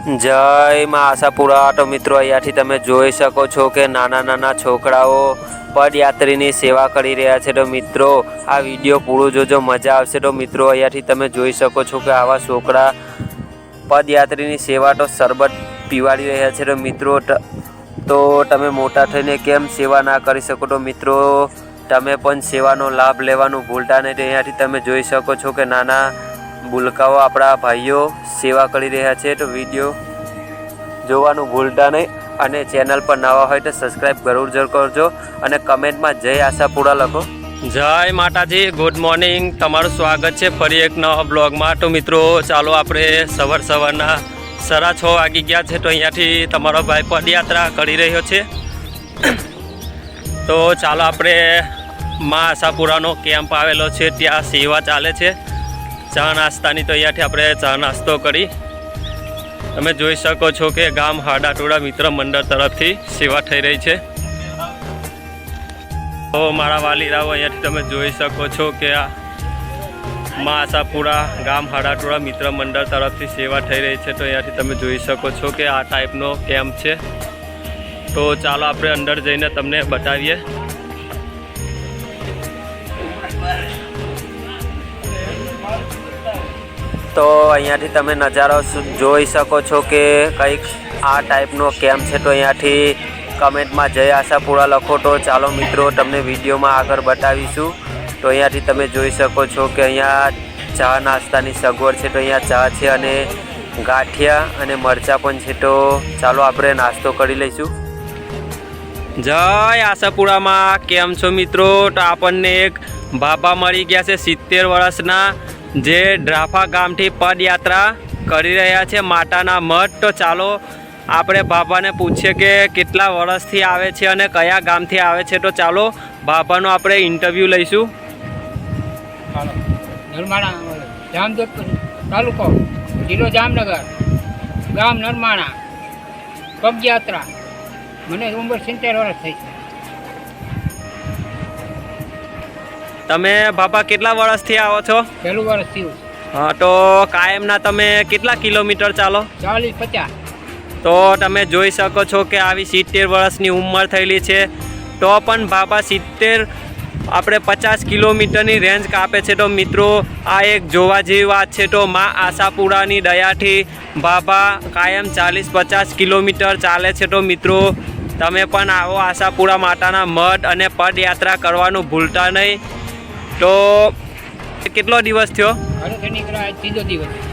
જય માં આશાપુરા. તો મિત્રો, અહીંયાથી તમે જોઈ શકો છો કે નાના નાના છોકરાઓ પદયાત્રીની સેવા કરી રહ્યા છે. તો મિત્રો, આ વીડિયો પૂરો જોજો, મજા આવશે. તો મિત્રો, અહીંયાથી તમે જોઈ શકો છો કે આવા છોકરા પદયાત્રીની સેવા તો શરબત પીવાડી રહ્યા છે. તો મિત્રો તો તમે મોટા થઈને કેમ સેવા ના કરી શકો? તો મિત્રો, તમે પણ સેવાનો લાભ લેવાનું ભૂલતા નહીં. અહીંયાથી તમે જોઈ શકો છો કે નાના બુલકાઓ આપણા ભાઈઓ સેવા કરી રહ્યા છે તો વીડિયો જોવાનું ભૂલતા નહીં અને ચેનલ પર નવા હોય તો સબસ્ક્રાઈબ જરૂર જરૂર કરજો અને કમેન્ટમાં જય આશાપુરા લખો. જય માતાજી ગુડ મોર્નિંગ તમારું સ્વાગત છે ફરી એક નવા બ્લોગમાં તો મિત્રો, ચાલો આપણે સવાર સવારના સાડા છ વાગી ગયા છે તો અહીંયાથી તમારો ભાઈ પદયાત્રા કરી રહ્યો છે. તો ચાલો આપણે મા આશાપુરાનો કેમ્પ આવેલો છે, ત્યાં સેવા ચાલે છે. ચા નાસ્તાની તો અહીંયાથી આપણે ચા નાસ્તો કરી. તમે જોઈ શકો છો કે ગામ હાડાટોડા મિત્ર મંડળ તરફથી સેવા થઈ રહી છે. તો મારા વાલીરાઓ અહીંયાથી તમે જોઈ શકો છો કે આ મા આશાપુરા ગામ હાડાટોળા મિત્ર મંડળ તરફથી સેવા થઈ રહી છે. તો અહીંયાથી તમે જોઈ શકો છો કે આ ટાઈપનો કેમ્પ છે. તો ચાલો આપણે અંદર જઈને તમને બતાવીએ. તો અહીંયાથી તમે નજારો જોઈ શકો છો કે કંઈક આ ટાઈપનો કેમ્પ છે. તો અહીંયાથી કમેન્ટમાં જય આશાપુરા લખો તો ચાલો મિત્રો તમને વિડીયોમાં આગળ બતાવીશું. તો અહીંયાથી તમે જોઈ શકો છો કે અહીંયા ચા નાસ્તાની સગવડ છે. તો અહીંયા ચા છે અને ગાંઠિયા અને મરચાં પણ છે. તો ચાલો આપણે નાસ્તો કરી લઈશું. જય આશાપુરામાં. કેમ છો મિત્રો? તો આપણને એક બાબા મળી ગયા છે સિત્તેર વર્ષના જે ડ્રાફા ગામથી પદયાત્રા કરી રહ્યા છે માતાના મઠ. તો ચાલો આપણે બાબાને પૂછીએ કે કેટલા વર્ષથી આવે છે અને કયા ગામથી આવે છે. તો ચાલો બાબાનો આપણે ઇન્ટરવ્યૂ લઈશું. જામજોધપુર તાલુકો, જિલ્લો જામનગર, ગામ નરમાણા પગયાત્રા મને ઉંમર સિત્તેર વર્ષ થઈ છે. તમે બાબા કેટલા વર્ષથી આવો છો? પહેલું વર્ષ થયું. હા તો કાયમના તમે કેટલા કિલોમીટર ચાલો? ચાલીસ પચાસ. તો તમે જોઈ શકો છો કે આવી સિત્તેર વર્ષની ઉંમર થયેલી છે. તો પણ બાબા સિત્તેર આપણે પચાસ કિલોમીટરની રેન્જ કાપે છે. તો મિત્રો આ એક જોવા જેવી વાત છે. તો મા આશાપુરાની દયાથી બાબા કાયમ ચાલીસ પચાસ કિલોમીટર ચાલે છે. તો મિત્રો તમે પણ આવો આશાપુરા માતાના મઢ અને પદયાત્રા કરવાનું ભૂલતા નહીં. તો કેટલો દિવસ થયો?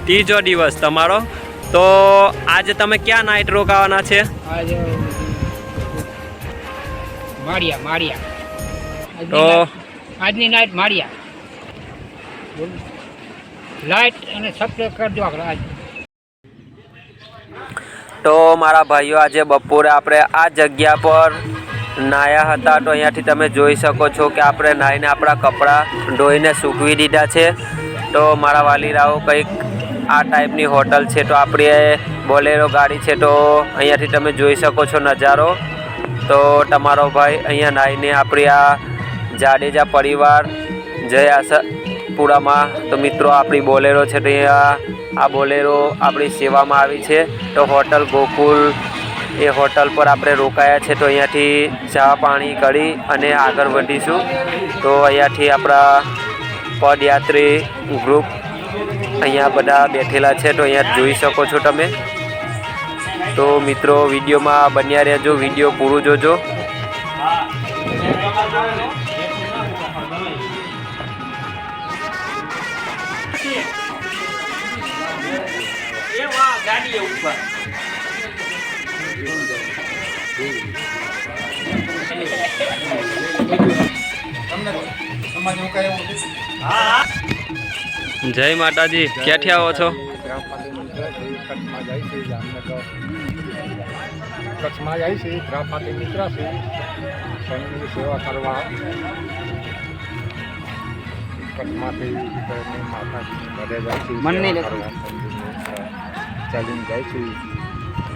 ત્રીજો દિવસ તમારો. તો આજે તમે ક્યાં નાઇટ રોકાવાના છે? માળિયા માળિયા. તો- આજની નાઈટ માળિયા. લાઈટ અને સપ્લે કરજો આજ. તો મારા ભાઈઓ આજે બપોરે આપણે આ જગ્યા પર નાયા હતા તો અહીંયાથી તમે જોઈ શકો છો કે આપણે નાહીને આપણા કપડાં ધોઈને સૂકવી દીધા છે. તો મારા વાલીરાઓ કંઈક આ ટાઈપની હોટલ છે તો આપણી બોલેરો ગાડી છે તો અહીંયાથી તમે જોઈ શકો છો નજારો. તો તમારો ભાઈ અહીંયા નાહીને આપણી આ જાડેજા પરિવાર, જય આશાપુરામાં. તો મિત્રો, આપણી બોલેરો છે તો અહીંયા આ બોલેરો આપણી સેવામાં આવી છે. તો હોટલ ગોકુલ એ હોટલ પર આપણે રોકાયા છે તો અહીંયાથી ચા પાણી કરી અને આગળ વધીશું. તો અહીંયાથી આપણા પદયાત્રી ગ્રુપ અહીંયા બધા બેઠેલા છે તો અહીંયા જોઈ શકો છો તમે. તો મિત્રો, વિડીયોમાં બન્યા રહેજો, વીડિયો પૂરું જોજો. જય માતાજી. ક્યાંથી આવો છો? કચ્છમાં જાય છે જામનગર કચ્છમાં જાય છે ગ્રામમાંથી મિત્ર છે. સંઘની સેવા કરવા. કચ્છમાંથી માતાજી ઘરે જાય છે મનની ચાલીને જાય છે.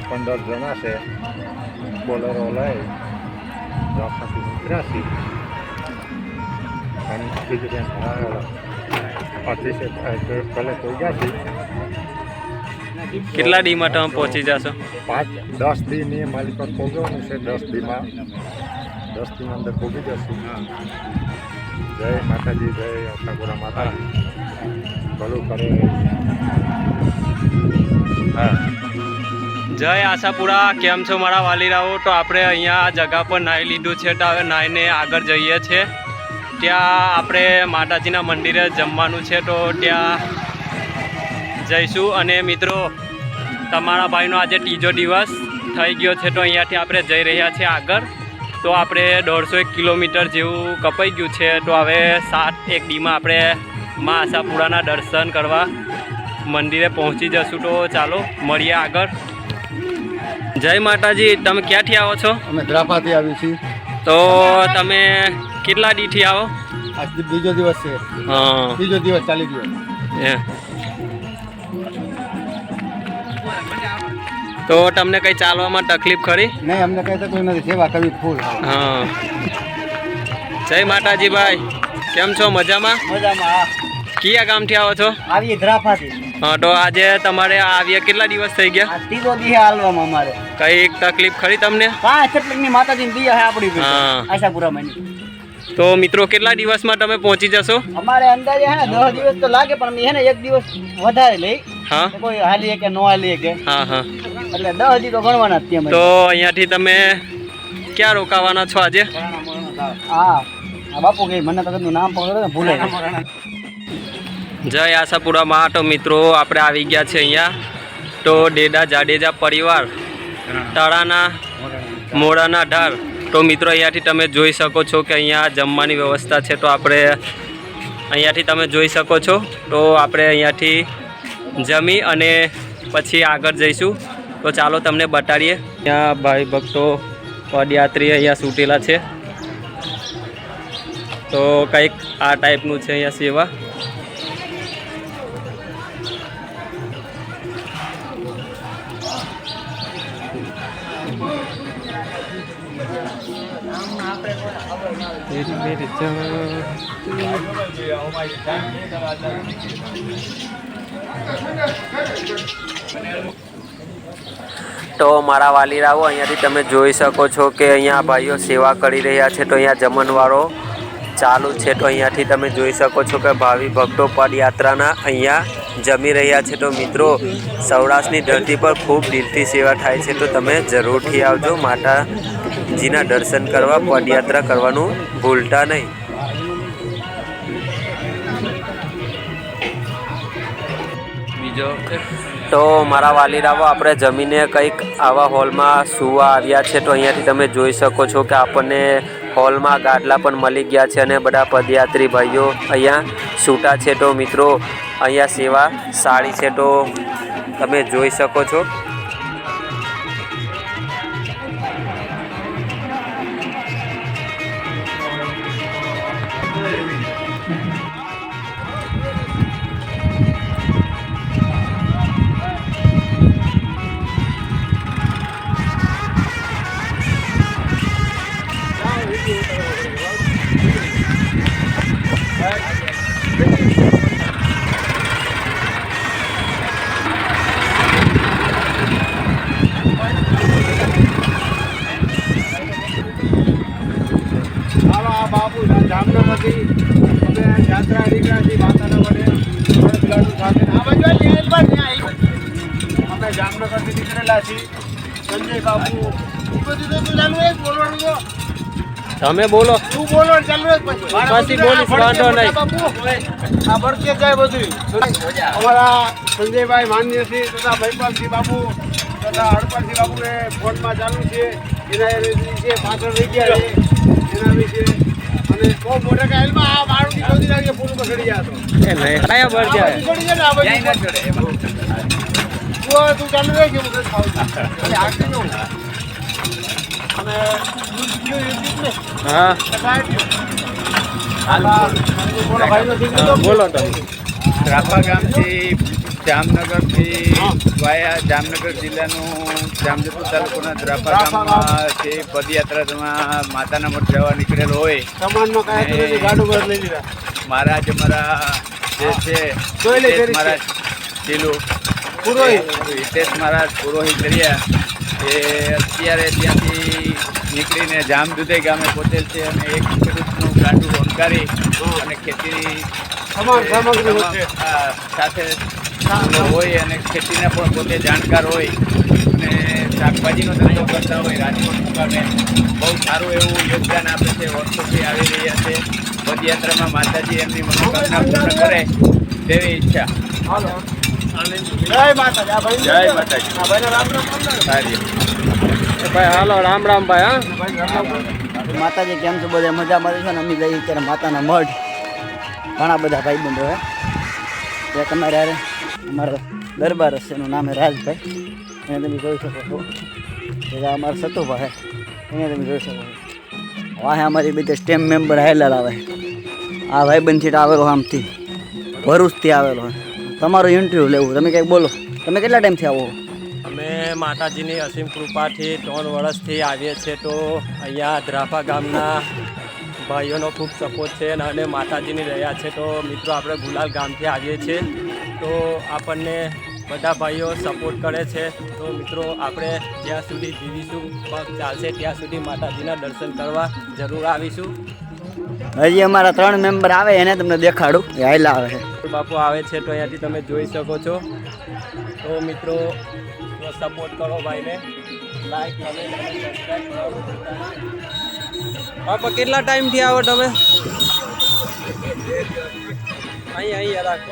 પંદર જણા છે. બોલરો લઈ ગ્રામમાંથી મિત્ર છે. અને બીજું ગયા છે? કેટલા ડીમાં તમે પહોંચી જશો? પાંચ દસ દીની મારી પર પહોંચવાનું છે દસ દીમાં દસ દીની અંદર પહોંચી જશું. જય માતાજી જય ઠાકોરા માતાજી. ભલું કરે. હા. જય આશાપુરા કેમ છો મારા વાલીરાઓ તો આપણે અહીંયા આ જગા પર નાહી લીધું છે તો હવે નાહીને આગળ જઈએ છીએ. ત્યાં આપણે માતાજીના મંદિરે જમવાનું છે તો ત્યાં જઈશું અને મિત્રો તમારા ભાઈનો આજે ત્રીજો દિવસ થઈ ગયો છે તો અહીંયાથી આપણે જઈ રહ્યા છીએ આગળ. તો આપણે દોઢસો એક કિલોમીટર જેવું કપાઈ ગયું છે તો હવે સાત એક ડીમાં આપણે મા આશાપુરાના દર્શન કરવા મંદિરે પહોંચી જશું તો ચાલો મળીએ આગળ. જય માતાજી તમે ક્યાંથી આવો છો? અમે દ્રાપાથી આવી છીએ. તો તમે કેટલા દીથી આવો? આજ બીજો દિવસ છે. હા. બીજો દિવસ ચાલી ગયો. તો તમને કંઈ ચાલવામાં તકલીફ ખરી? નહીં અમને કઈ તકલીફ નથી. સેવા કરવી ફૂલ. હા. જય માતાજી ભાઈ કેમ છો? મજામાં? મજામાં. કયા ગામથી આવો છો? આવી દ્રાપાથી હા તો આજે તમારે આવ્યા કેટલા દિવસ થઈ ગયા? ત્રીજો દિવસ હાલવામાં અમારે. કઈ તકલીફ ખરી તમને? માતાજી ની દિયા હે આપણી આશાપુરા હા. તો મિત્રો કેટલા દિવસમાં તમે પહોંચી જશો? અમારે અંદાજે હે ને દસ દિવસ તો લાગે પણ અમે હે ને એક દિવસ વધારે લઈ હા. કોઈ હાલી કે નો હાલી કે હા હા. એટલે 10 દી તો ગણવાના જ ત્યાં તો અહીંયાથી તમે ક્યાં રોકાવાના છો આજે? હા. બાપુ કે મને તો કદનું નામ પકડો ને ભૂલે જય આશાપુરામાં તો મિત્રો. આપણે આવી ગયા છે અહીંયા. તો ડેડા જાડેજા પરિવાર તળાના મોડાના ઢાર તો મિત્રો, અહીંયાથી તમે જોઈ શકો છો કે અહીંયા જમવાની વ્યવસ્થા છે. તો આપણે અહીંયાથી તમે જોઈ શકો છો. તો આપણે અહીંયાથી જમી અને પછી આગળ જઈશું. તો ચાલો તમને બતાડીએ. ત્યાં ભાઈ ભક્તો પદયાત્રી અહીંયા સૂટેલા છે. તો કંઈક આ ટાઈપનું છે અહીંયા સેવા. મેરી very તો મારા વાલીરાઓ, અહીંયાથી તમે જોઈ શકો છો કે અહીંયા ભાઈઓ સેવા કરી રહ્યા છે. તો અહીંયા જમણવારો ચાલુ છે. તો અહીંયાથી તમે જોઈ શકો છો કે ભાવિ ભક્તો પદયાત્રાના અહીંયા જમી રહ્યા છે. તો મિત્રો, સૌરાષ્ટ્રની ધરતી પર ખૂબ દિલથી સેવા થાય છે. તો તમે જરૂરથી આવજો. માતાજીના દર્શન કરવા પદયાત્રા કરવાનું ભૂલતા નહીં. બીજો તો મારા વાલીરાવો આપણે જમીને કંઈક આવા હોલમાં સુવા આવ્યા છે તો અહીંયાથી તમે જોઈ શકો છો કે આપણને હોલમાં ગાડલા પણ મળી ગયા છે અને બધા પદયાત્રી ભાઈઓ અહીંયા સૂટા છે. તો મિત્રો અહીંયા સેવા સારી છે તો તમે જોઈ શકો છો. અમે યાત્રા નીકળ્યા છીએ માતાના વડે સાથે આ બાજુ અમે જામનગરથી નીકળેલા છીએ સંજય બાપુ તમે બોલો તું બોલો ચાલુ પછી. બોલીશ, વાંધો નહીં. આ ભરતી જાય બધું અમારા સંજયભાઈ માન્ય છે તથા ભાઈપાલજી બાપુ તથા હડપાલસિંહ બાપુ એ ફોનમાં ચાલુ છે એના વિશે પાછળ રહી ગયા છે એના વિશે બોલો તમે રાપા ગામથી જામનગરથી વાયા જામનગર જિલ્લાનું જામજોધપુર તાલુકાના દ્રાપા ગામમાં જે પદયાત્રામાં માતાના મઠ જવા નીકળેલો હોય. મારા જે અમારા જે છે મારા ચીલું હિતેશ મહારાજ પુરોહિત. કર્યા એ અત્યારે ત્યાંથી નીકળીને જામજુદે ગામે પહોંચેલ છે અને એક ખેડૂતનું ગાંડું ઓનકારી અને ખેતી સાથે હોય અને ખેતીને પણ પોતે જાણકાર હોય અને શાકભાજીનો ધંધો કરતા હોય રાજકોટ મુકામે બહુ સારું એવું યોગદાન આપે છે વર્ષોથી આવી રહ્યા છે. પદયાત્રામાં માતાજી એમની મનોકામના પૂર્ણ કરે તેવી ઈચ્છા. જય માતાજી. જય માતાજી. સારી. ભાઈ હાલો રામ રામ ભાઈ હા. માતાજી કેમ છો? બધા મજા મળે છે ને? અમે જઈએ ત્યારે માતાના મઢ. ઘણા બધા ભાઈ બંધો હે તમારે અમારો દરબાર હશે, એનું નામ રાજભાઈ. એને તમે જોઈ શકો છો. બધા અમારા સતુભાઈ એને તમે જોઈ શકો છો. વાહે, અમારી બધા સ્ટેમ મેમ્બર હાલેલ આવે. આ ભાઈબંધથી આવેલો આમથી. ભરૂચથી આવેલો તમારું ઇન્ટરવ્યૂ લેવું, તમે કંઈક બોલો. તમે કેટલા ટાઈમથી આવો? અમે માતાજીની અસીમ કૃપાથી ત્રણ વર્ષથી આવીએ છીએ તો અહીંયા ધ્રાફા ગામના ભાઈઓનો ખૂબ સપોર્ટ છે અને માતાજીની રહ્યા છે. તો મિત્રો, આપણે ગુલાલ ગામથી આવીએ છીએ. તો આપણને બધા ભાઈઓ સપોર્ટ કરે છે. તો મિત્રો આપણે જ્યાં સુધી જીવીશું પગ ચાલશે. ત્યાં સુધી માતાજીના દર્શન કરવા જરૂર આવીશું. હજી અમારા ત્રણ મેમ્બર આવે એને તમને દેખાડું. એ હાઈલા આવે. છે બાપુ આવે છે તો અહીંયાથી તમે જોઈ શકો છો. તો મિત્રો સપોર્ટ કરો ભાઈને. લાઈક કમેન્ટ અને સબસ્ક્રાઈબ કરો. બાપા કેટલા ટાઈમથી આવો તમે? અહીં અહીંયા રાખો.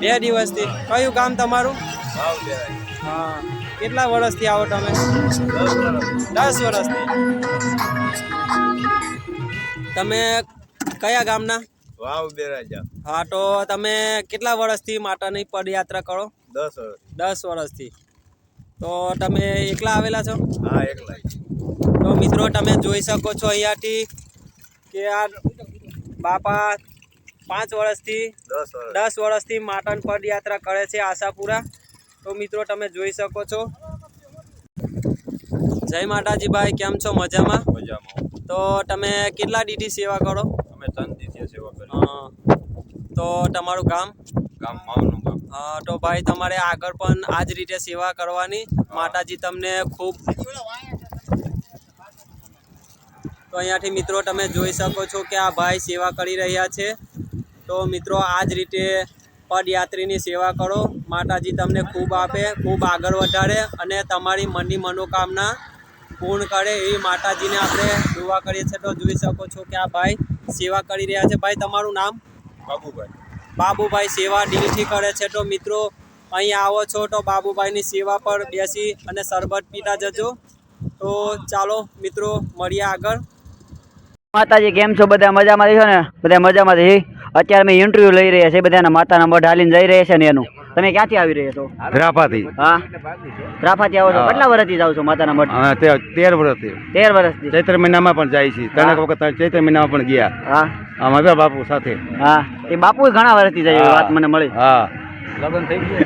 બે દિવસથી. કયું કામ તમારું? હા. કેટલા વર્ષથી આવો તમે? દસ વર્ષથી. તમે કયા ગામના? વાવ બેરાજા હા તો તમે કેટલા વર્ષથી માતાની પદયાત્રા કરો? દસ વર્ષ. દસ વર્ષથી. તો તમે એકલા આવેલા છો? હા એકલા. તો મિત્રો તમે જોઈ શકો છો અહીંયાથી કે આ બાપા પાંચ વર્ષથી દસ વર્ષથી માટણ પદયાત્રા કરે છે આશાપુરા. તો મિત્રો તમે જોઈ શકો છો. જય માતાજી ભાઈ કેમ છો? મજામાં? મજામાં. તો તમે કેટલા દીધી સેવા કરો? અમે ત્રણ દીધી સેવા કરી. તો તમારું ગામ? ગામ માવનું ગામ. હા તો ભાઈ તમારે આગળ પણ આ જ રીતે સેવા કરવાની. માતાજી તમને ખૂબ તો અહીંયાથી મિત્રો તમે જોઈ શકો છો કે આ ભાઈ સેવા કરી રહ્યા છે. તો મિત્રો આ જ રીતે પદયાત્રીની સેવા કરો. માતાજી તમને ખૂબ આપે ખૂબ આગળ વધારે અને તમારી મનની મનોકામના પૂર્ણ કરે એવી માતાજીને આપણે દુવા કરીએ છીએ. તો જોઈ શકો છો કે આ ભાઈ સેવા કરી રહ્યા છે. ભાઈ તમારું નામ? બાબુભાઈ. બાબુભાઈ સેવા દિલથી કરે છે. તો મિત્રો અહીં આવો છો તો બાબુભાઈની સેવા પર બેસી અને શરબત પીતા જજો. તો ચાલો મિત્રો મળીએ આગળ. માતાજી કેમ છો? બધા મજામાં છો ને? બધા મજામાં છે? અત્યારે મેં ઇન્ટરવ્યુ લઈ રહ્યા છે બધાના માતાના મઢ હાલીને જઈ રહ્યા છે ને એનું. તમે ક્યાંથી આવી રહ્યા છો? રાફાથી. હા? રાફાથી આવો છો? કેટલા વર્ષથી જાવ છો માતાના મઢ? તેર વર્ષથી. તેર વર્ષથી. ચૈત્ર મહિનામાં પણ જાય છે. ત્રણેક વખત ચૈત્ર મહિનામાં પણ ગયા. હા. આવ્યા બાપુ સાથે. હા. એ બાપુ ઘણા વર્ષથી જાય વાત મને મળી. હા. લગ્ન થઈ ગયા.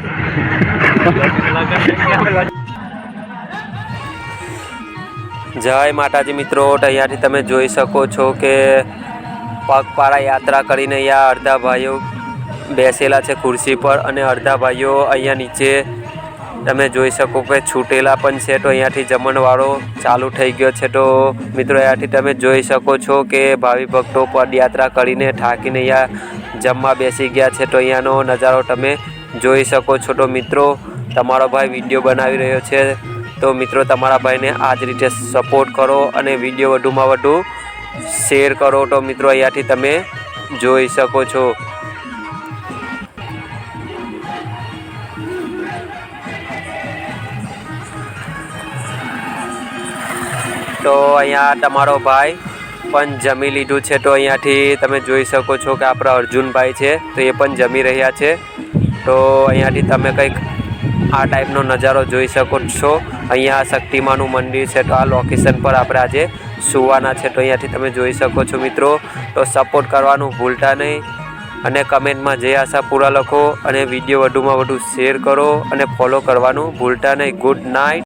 જય માતાજી મિત્રો. તો અહીંયાથી તમે જોઈ શકો છો કે પગપાળા યાત્રા કરીને અહીંયા અડધા ભાઈઓ બેસેલા છે ખુરશી પર અને અડધા ભાઈઓ અહીંયા નીચે. તમે જોઈ શકો કે છૂટેલા પણ છે તો અહીંયાથી જમણવાળો ચાલુ થઈ ગયો છે તો મિત્રો અહીંયાથી તમે જોઈ શકો છો કે ભાવિ ભક્તો પદયાત્રા કરીને થાકીને અહીંયા જમવા બેસી ગયા છે તો અહીંયાનો નજારો તમે જોઈ શકો છો. તો મિત્રો, તમારો ભાઈ વીડિયો બનાવી રહ્યો છે તો મિત્રો, તમારા ભાઈને આ જ રીતે સપોર્ટ કરો અને વીડિયો વધુમાં વધુ શેર કરો તો મિત્રો અહીંયાથી તમે જોઈ શકો છો. તો અહીંયા તમારો ભાઈ પણ જમી લીધું છે, તો અહીંયાથી તમે જોઈ શકો છો કે આપણા અર્જુનભાઈ છે, તો એ પણ જમી રહ્યા છે. તો અહીંયાથી તમે કંઈક આ ટાઈપનો નજારો જોઈ શકો છો. અહીંયા શક્તિમાનું મંદિર છે, તો આ લોકેશન પર આપણે આજે સુવાના છે તો અહીંયાથી તમે જોઈ શકો છો મિત્રો. તો સપોર્ટ કરવાનું ભૂલતા નહીં. અને કમેન્ટમાં જે આશા પૂરા લખો અને વીડિયો વધુમાં વધુ શેર કરો અને ફોલો કરવાનું ભૂલતા નહીં. Good night